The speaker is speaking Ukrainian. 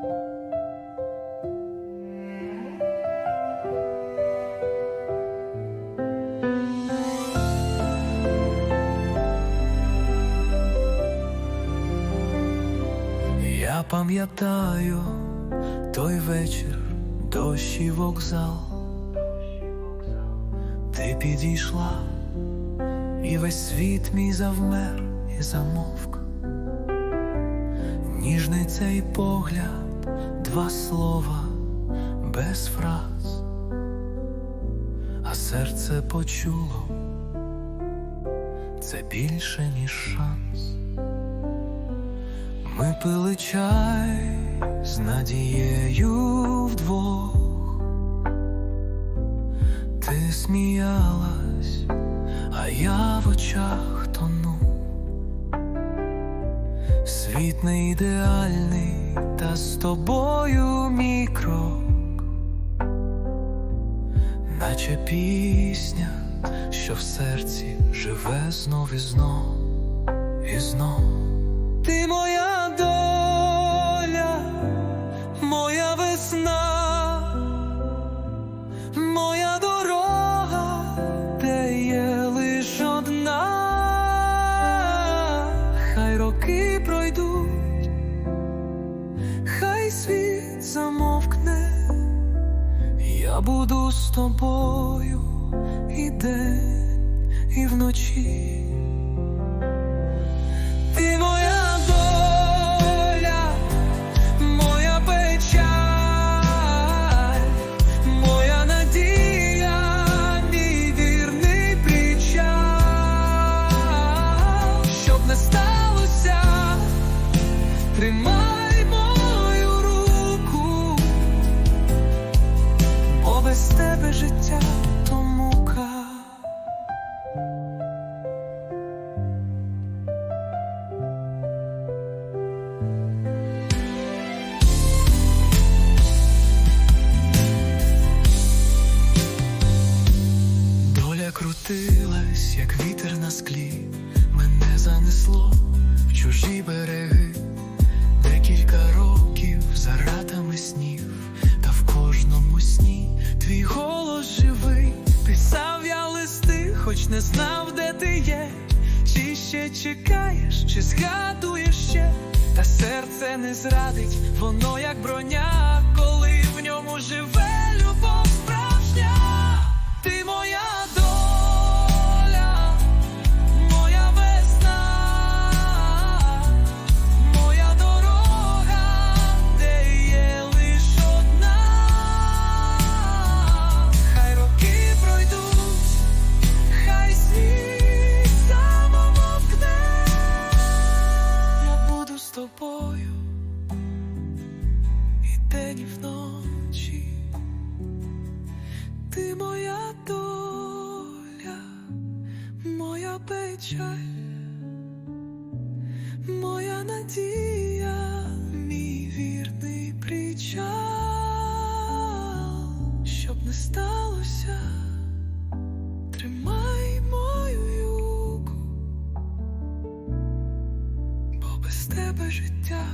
Я пам'ятаю той вечір, дощ і вокзал. Ти підійшла, і весь світ мій завмер і замовк. Ніжний цей погляд, два слова без фраз, а серце почуло це більше, ніж шанс. Ми пили чай з надією вдвох. Ти сміялась, а я в очах тону. Світ не ідеальний, та з тобою мій крок, наче пісня, що в серці живе знов і знов і знов. Роки пройдуть, хай світ замовкне, я буду з тобою і день, і вночі. Тримай мою руку, бо тебе життя не знав, де ти є, чи ще чекаєш, чи згадуєш ще, та серце не зрадить, воно як броня, коли доля, моя печаль, моя надія, мій вірний причал, щоб не сталося, тримай мою юку, бо без тебе життя